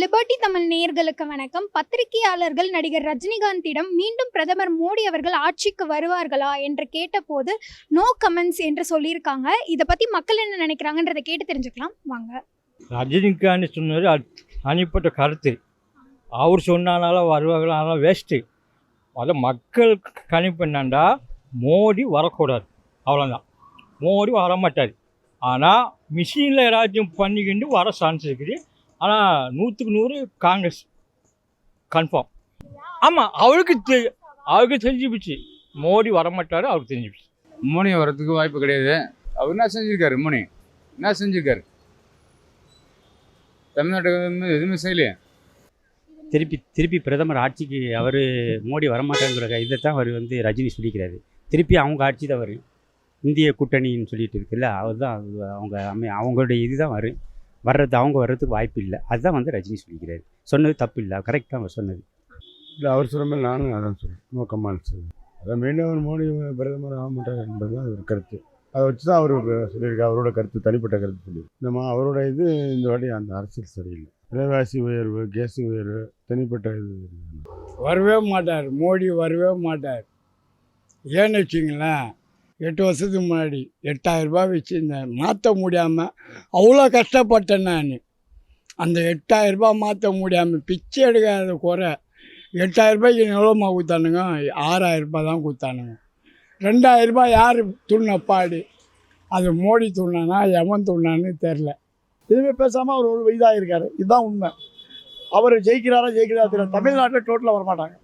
Liberty Tamil நேயர்களுக்கு வணக்கம். பத்திரிகையாளர்கள் நடிகர் ரஜினிகாந்திடம் மீண்டும் பிரதமர் மோடி அவர்கள் ஆட்சிக்கு வருவார்களா என்று கேட்டபோது நோ கமெண்ட்ஸ் என்று சொல்லியிருக்காங்க. இதை பற்றி மக்கள் என்ன நினைக்கிறாங்கன்றதை கேட்டு தெரிஞ்சுக்கலாம். வாங்க. ரஜினிகாந்த் சொன்னது அது தனிப்பட்ட கருத்து. அவர் சொன்னாலும் வருவாங்களாம் வேஸ்ட்டு அதை மக்கள் கணிப்பு என்னண்டா? மோடி வரக்கூடாது. அவ்வளோதான் மோடி வரமாட்டார். ஆனால் மிஷினில் ஏதாச்சும் பண்ணிக்கிட்டு வர சான்ஸ் இருக்குது. ஆனால் நூற்றுக்கு நூறு காங்கிரஸ். கன்ஃபார்ம் ஆமாம் அவருக்கு தெ அவருக்கு தெரிஞ்சு போச்சு மோடி வரமாட்டார் அவருக்கு தெரிஞ்சு போச்சு மோனி வரதுக்கு வாய்ப்பு கிடையாது. அவர் என்ன செஞ்சிருக்காரு மோனி என்ன செஞ்சிருக்காரு? தமிழ்நாட்டுக்கு வந்து எதுவுமே செய்யலையே. திருப்பி திருப்பி பிரதமர் ஆட்சிக்கு அவர் மோடி வரமாட்டாங்கிற இதை தான் அவர் வந்து ரஜினி சொல்லிக்கிறாரு. திருப்பி அவங்க ஆட்சி தான் வரும். இந்திய கூட்டணின்னு சொல்லிட்டு இருக்குல்ல அவர் தான் அவங்க அமை அவங்களுடைய இதுதான் வரும். வர்றது அவங்க வர்றதுக்கு வாய்ப்பு இல்லை. அதுதான் வந்து ரஜினி சொல்லிக்கிறாரு. சொன்னது தப்பு இல்லை. கரெக்ட் தான் அவர் சொன்னது. இல்லை அவர் சொன்ன மாதிரி நானும் அதான் சொல்றேன். நோ கமாண்ட்ஸ் அதான் மீண்டும் அவர் மோடி பிரதமர் ஆக மாட்டார் என்பது தான் அவர் கருத்து. அதை வச்சு தான் அவர் சொல்லியிருக்காரு. அவரோட கருத்து தனிப்பட்ட கருத்து சொல்லி நம்ம அவரோட இது இந்த வாட்டி அந்த அரசியல் சரியில்லை. விலைவாசி உயர்வு கேஸ் உயர்வு தனிப்பட்ட இது வரவே மாட்டார். மோடி வரவே மாட்டார். ஏன்னு வச்சிங்களேன் எட்டு வருஷத்துக்கு முன்னாடி எட்டாயிரம் ரூபாய் வச்சுருந்தேன். மாற்ற முடியாமல் அவ்வளோ கஷ்டப்பட்டேன் நான். அந்த எட்டாயிரரூபா மாற்ற முடியாமல் பிச்சை எடுக்காத குறை எட்டாயிரரூபாய்க்கு எவ்வளோமா கொடுத்தானுங்க? ஆறாயிரம் ரூபாய் தான் கொடுத்தானுங்க. ரெண்டாயிரரூபா யார் துண்ண பாடி? அது மோடி துண்ணானா எவன் துண்ணான்னு தெரில. எதுவுமே பேசாமல் அவர் ஒரு இதாக இருக்கார். இதுதான் உண்மை. அவர் ஜெயிக்கிறாரா ஜெயிக்கிறாரா தெரியல. தமிழ்நாட்டில் டோட்டலாக வரமாட்டாங்க.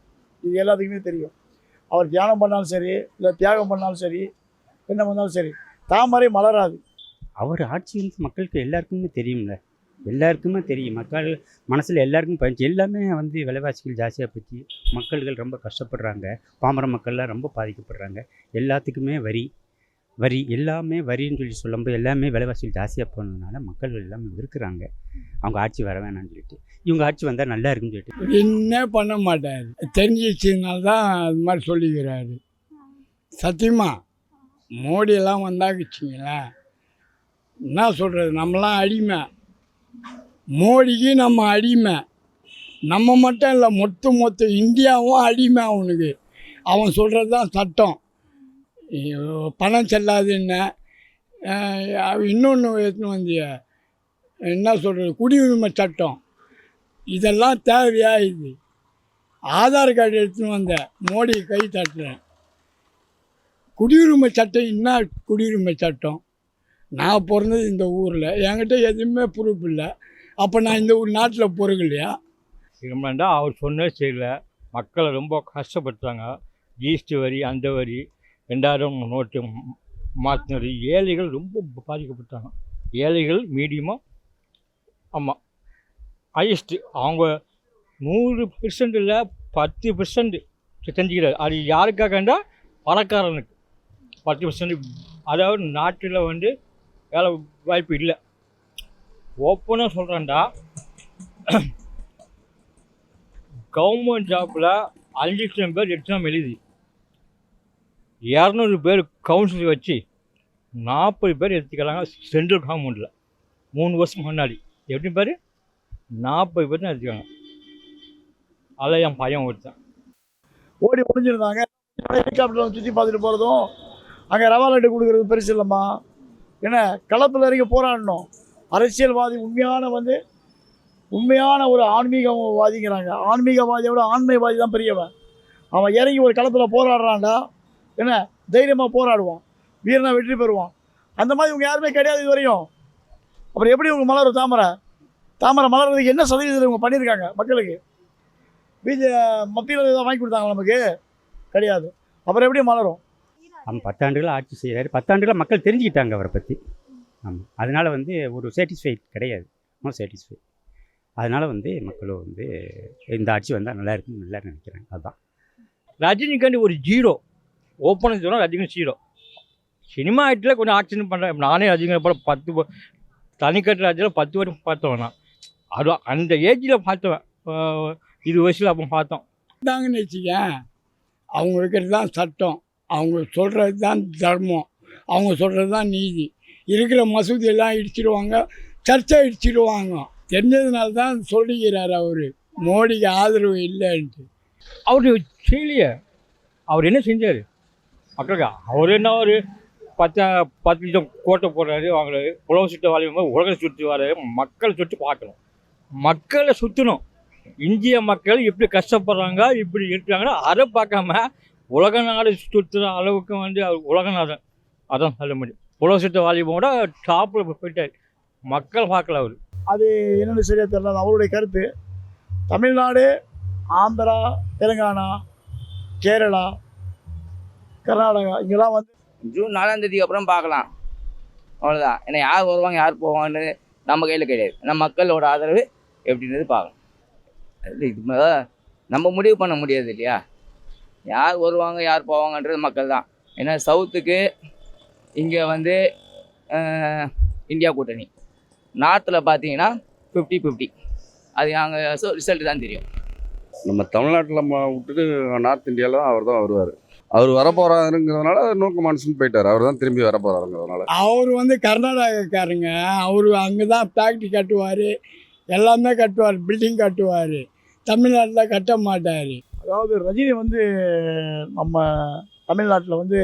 இது எல்லாத்துக்குமே தெரியும். அவர் தியானம் பண்ணாலும் சரி இல்லை தியாகம் பண்ணாலும் சரி என்ன பண்ணாலும் சரி. தாமரை மலராது. அவர் ஆட்சி வந்து மக்களுக்கு எல்லாருக்குமே தெரியும்ல. எல்லாருக்குமே தெரியும். மக்கள் மனசில் எல்லாருக்கும் பயந்துச்சு எல்லாமே வந்து விலைவாசிகள் ஜாஸ்தியாக போச்சு. மக்கள்கள் ரொம்ப கஷ்டப்படுறாங்க. பாமர மக்கள்லாம் ரொம்ப பாதிக்கப்படுறாங்க. எல்லாத்துக்குமே வரி. வரி எல்லாமே வரின்னு சொல்லி சொல்லும்போது எல்லாமே விலைவாசிகள் ஜாஸ்தியாக போனதுனால மக்கள் எல்லாமே இருக்கிறாங்க அவங்க ஆட்சி வர வேணாம்னு சொல்லிட்டு. இவங்க ஆட்சி வந்தால் நல்லா இருக்குன்னு சொல்லிட்டு. என்ன பண்ண மாட்டார். தெரிஞ்சிச்சதுனால தான் அது மாதிரி சொல்லிக்கிறாரு. சத்தியமா? மோடியெல்லாம் வந்தாக்கிச்சிங்களேன் என்ன சொல்கிறது நம்மளாம் அடிமை. மோடிக்கு நம்ம அடிமை. நம்ம மட்டும் இல்லை மொத்த மொத்த இந்தியாவும் அடிமை அவனுக்கு. அவன் சொல்கிறது தான் சட்டம். பணம் செல்லாதுன்னு இன்னொன்று எடுத்துன்னு வந்திய. என்ன சொல்கிறது குடியுரிமை சட்டம். இதெல்லாம் தேவையா இது? ஆதார் கார்டு எடுத்துன்னு வந்தேன். மோடி கை தட்டுறேன். குடியுரிமை சட்டம் என்ன குடியுரிமை சட்டம்? நான் பிறந்தது இந்த ஊரில். என்கிட்ட எதுவுமே ப்ரூஃப் இல்லை. அப்போ நான் இந்த ஊர் நாட்டில் இல்லையா இல்லைண்டா அவர் சொன்னது செய்யல மக்களை ரொம்ப கஷ்டப்படுத்துறாங்க. ஜிஎஸ்டி வரி அந்த வரி ரெண்டாயிரம் நோட்டு மாற்றினது ஏழைகள் ரொம்ப பாதிக்கப்பட்டாங்க. ஏழைகள் மீடியமாக ஆமாம் ஹையஸ்ட்டு அவங்க நூறு பெர்சன்ட் இல்லை பத்து பெர்சன்ட் செஞ்சுக்கிறாரு அது யாருக்காகண்டா? பணக்காரனுக்கு. பத்து பெர்சன்ட் அதாவது நாட்டில் வந்து வேலை வாய்ப்பு இல்லை. ஓப்பனாக சொல்கிறேன்டா கவர்மெண்ட் ஜாப்பில் அஞ்சு லட்சம் பேர் எக்ஸாம் எழுதி இரநூறு பேர் கவுன்சில் வச்சு நாற்பது பேர் எடுத்துக்கிறாங்க சென்ட்ரல் கவர்மெண்ட்டில் மூணு வருஷம் முன்னாடி. எப்படி பேர்? நாற்பது பேர் தான் எடுத்துக்காங்க அதில் என் பையன் ஒருத்தன். ஓடி ஒளிஞ்சிருந்தாங்க. ஹெலிகாப்டரில் சுற்றி பார்த்துட்டு போகிறதும் அங்கே ரவா லட்டு கொடுக்குறது பெருசு இல்லைம்மா. என்ன களத்தில் இறங்கி போராடணும். அரசியல்வாதி உண்மையான வந்து உண்மையான ஒரு ஆன்மீகவாதிங்கிறாங்க. ஆன்மீகவாதியோட ஆன்மீகவாதி தான் பெரியவன். அவன் இறங்கி ஒரு களத்தில் போராடுறான்டா. என்ன தைரியமாக போராடுவான். வீரனா வெற்றி பெறுவான். அந்த மாதிரி இவங்க யாருமே கிடையாது இது வரையும் அப்புறம் எப்படி இவங்க மலரும் தாமரை? தாமரை மலர்றதுக்கு என்ன சதவீதத்தில் இவங்க பண்ணியிருக்காங்க மக்களுக்கு? பிஜே மத்தியில் ஏதாவது வாங்கி கொடுத்தாங்க நமக்கு? கிடையாது. அப்புறம் எப்படி மலரும்? அவன் பத்தாண்டுகள் ஆட்சி செய்கிறாரு பத்தாண்டுகள் மக்கள் தெரிஞ்சுக்கிட்டாங்க அவரை பற்றி ஆமாம் அதனால் வந்து ஒரு சாட்டிஸ்ஃபைட் கிடையாது. நோ சாட்டிஸ்ஃபை அதனால் வந்து மக்களும் வந்து இந்த ஆட்சி வந்தால் நல்லா இருக்குன்னு நல்லா நினைக்கிறாங்க. அதுதான் ரஜினிகாந்த் ஒரு ஜீரோ ஓப்பனாக சொன்னால் ரஜினிகாந்த் ஜீரோ சினிமா ஆக்டில் கொஞ்சம் ஆக்ஷன் பண்ணுறேன் நானே ரஜினிகாந்த் படம் பத்து தனிக்கட்டு ராஜில் பத்து வருஷம் பார்த்தவன் நான். அது அந்த ஏஜில் பார்த்தவன். இது வயசில் அப்போ பார்த்தோம். தாங்கன்னு வச்சுக்க அவங்க வைக்கிறது தான் சட்டம். அவங்க சொல்கிறது தான் தர்மம். அவங்க சொல்கிறது தான் நீதி. இருக்கிற மசூதியெல்லாம் இடிச்சிடுவாங்க சர்ச்சை இடிச்சிடுவாங்க. தெரிஞ்சதுனால தான் சொல்லிக்கிறார் அவர். மோடிக்கு ஆதரவு இல்லைன்ட்டு. அவர் செய்யலையே அவர் என்ன செஞ்சார்? மக்களுக்கு அவர் என்ன ஒரு பத்து பத்து லட்சம் கோட்டை போடுறாரு அவங்கள உலக சுற்ற போது உலக சுற்றி வர மக்களை சுற்றி பார்க்கணும். மக்களை சுற்றணும் இந்திய மக்கள் எப்படி கஷ்டப்படுறாங்க இப்படி இருக்கிறாங்கன்னா அதை பார்க்காம உலக நாடு சுற்றுற அளவுக்கு வந்து அவர் உலக நாதன் அதான் சொல்ல முடியும். உலக சுற்ற வாலிபோட டாப்பில் போயிட்டார். மக்கள் பார்க்கல அவர். அது என்னென்னு சரியாக தெரியல. அவருடைய கருத்து. தமிழ்நாடு ஆந்திரா தெலுங்கானா கேரளா கர்நாடகா இங்கெல்லாம் வந்து ஜூன் நாலாம் தேதிக்கு அப்புறம் பார்க்கலாம். அவ்வளோதான் ஏன்னா யார் வருவாங்க யார் போவாங்கன்னு நம்ம கையில் கிடையாது. நம்ம மக்களோட ஆதரவு எப்படின்றது பார்க்கணும். அது இது நம்ம முடிவு பண்ண முடியாது இல்லையா? யார் வருவாங்க யார் போவாங்கன்றது மக்கள் தான் ஏன்னா சவுத்துக்கு இங்கே வந்து இந்தியா கூட்டணி. நார்த்தில் பார்த்தீங்கன்னா ஃபிஃப்டி ஃபிஃப்டி அது அங்கே ரிசல்ட் தான் தெரியும். நம்ம தமிழ்நாட்டில் விட்டுட்டு நார்த் இந்தியாவில் தான் அவர் தான் வருவார். அவர் வரப்போறாருங்கிறதுனால நோக்க மான்சூன் போயிட்டார். அவர் தான் திரும்பி வரப்போறாருங்கிறதுனால. அவர் வந்து கர்நாடகாக்காரங்க அவர் அங்கே தான் ஃபேக்ட்ரி கட்டுவார். எல்லாமே கட்டுவார். பில்டிங் கட்டுவார். தமிழ்நாட்டில் கட்ட மாட்டார். அதாவது ரஜினி வந்து நம்ம தமிழ்நாட்டில் வந்து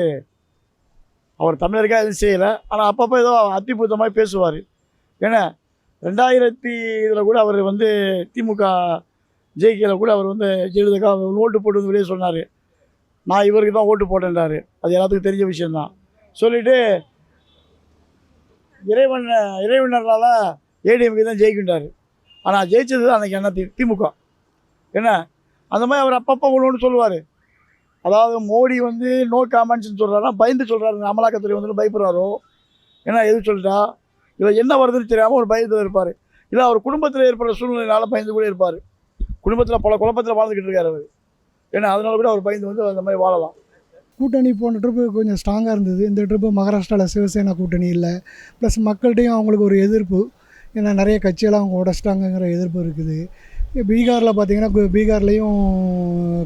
அவர் தமிழருக்காக எதுவும் செய்யலை. ஆனால் அப்பப்போ ஏதோ அத்திபூத்தமாக பேசுவார். ஏன்னா ரெண்டாயிரத்தி இதில் கூட அவர் வந்து திமுக ஜெயிக்கையில் கூட அவர் வந்து ஜெயலலிதாக்கா ஓட்டு போட்டு வந்து வெளியே சொன்னார். நான் இவருக்கு தான் ஓட்டு போட்டேன்றாரு அது எல்லாத்துக்கும் தெரிஞ்ச விஷயந்தான் சொல்லிவிட்டு இறைவன் இறைவனரால் ஏடிஎம்கே தான் ஜெயிக்கின்றார் ஆனால் ஜெயிச்சது அன்றைக்கி என்ன திமுக. என்ன அந்த மாதிரி அவர் அப்பப்போ ஒன்று சொல்லுவார். அதாவது மோடி வந்து நோ காமெண்ட்ஸ்னு சொல்கிறாரா பயந்து சொல்கிறாரு அமலாக்கத்துறை வந்து பயப்படுறாரோ? ஏன்னா எது சொல்லிட்டா? இல்லை என்ன வருதுன்னு தெரியாமல் ஒரு பயத்தில் இருப்பார். இல்லை அவர் குடும்பத்தில் ஏற்படுற சூழ்நிலையினால் பயந்து கூட இருப்பார். குடும்பத்தில் பல குழப்பத்தில் வாழ்ந்துக்கிட்டு இருக்கார் அவர். ஏன்னா அதனால கூட அவர் பயந்து வந்து அந்த மாதிரி வாழலாம். கூட்டணி போன ட்ரிப்பு கொஞ்சம் ஸ்ட்ராங்காக இருந்தது. இந்த ட்ரிப்பு மகாராஷ்டிராவில் சிவசேனா கூட்டணி இல்லை. ப்ளஸ் மக்கள்கிட்டையும் அவங்களுக்கு ஒரு எதிர்ப்பு. ஏன்னா நிறைய கட்சியெல்லாம் அவங்க உடச்சிட்டாங்கங்கிற எதிர்ப்பு இருக்குது. பீகாரில் பார்த்தீங்கன்னா பீகார்லேயும்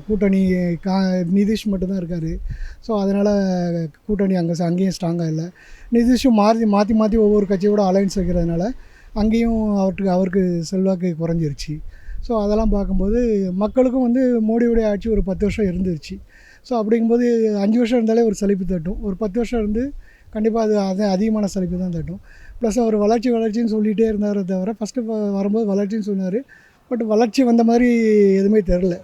கூட்டணி கா நிதிஷ் மட்டும்தான் இருக்கார். ஸோ அதனால் கூட்டணி அங்கே அங்கேயும் ஸ்ட்ராங்காக இல்லை. நிதிஷும் மாற்றி மாற்றி மாற்றி ஒவ்வொரு கட்சியோட அலைன்ஸ் வைக்கிறதுனால அங்கேயும் அவருக்கு அவருக்கு செல்வாக்கு குறைஞ்சிருச்சு. ஸோ அதெல்லாம் பார்க்கும்போது மக்களுக்கும் வந்து மோடியுடைய ஆட்சி ஒரு பத்து வருஷம் இருந்துருச்சு. ஸோ அப்படிங்கும்போது அஞ்சு வருஷம் இருந்தாலே ஒரு சலிப்பு தட்டும். ஒரு பத்து வருஷம் இருந்து கண்டிப்பாக அது அது அதிகமான சலிப்பு தான் தட்டும். ப்ளஸ் அவர் வளர்ச்சி வளர்ச்சின்னு சொல்லிகிட்டே இருந்தாரே தவிர ஃபஸ்ட்டு வரும்போது வளர்ச்சின்னு சொன்னார். பட் வளர்ச்சி வந்த மாதிரி எதுவுமே தெரில.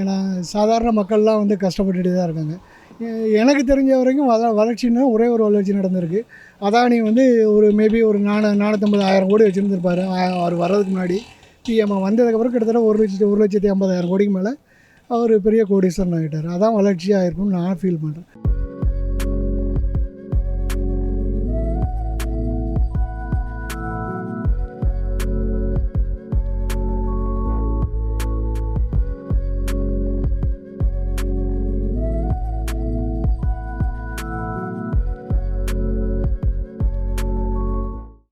ஏன்னா சாதாரண மக்கள்லாம் வந்து கஷ்டப்பட்டுட்டு தான் இருக்காங்க. எனக்கு தெரிஞ்ச வரைக்கும் வள வளர்ச்சின்னா ஒரே ஒரு வளர்ச்சி நடந்திருக்கு. அதானி வந்து ஒரு மேபி ஒரு நானு நானூற்றம்பது ஆயிரம் கோடி வச்சுருந்துருப்பார். அவர் வர்றதுக்கு முன்னாடி. பிஎம் வந்ததுக்கப்புறம் கிட்டத்தட்ட ஒரு லட்சத்தி ஒரு லட்சத்தி ஐம்பதாயிரம் கோடிக்கு மேலே அவர் பெரிய கோடீஸ்வரன் ஆகிட்டார் அதான் வளர்ச்சியாக இருக்கும்னு நான் ஃபீல் பண்ணுறேன்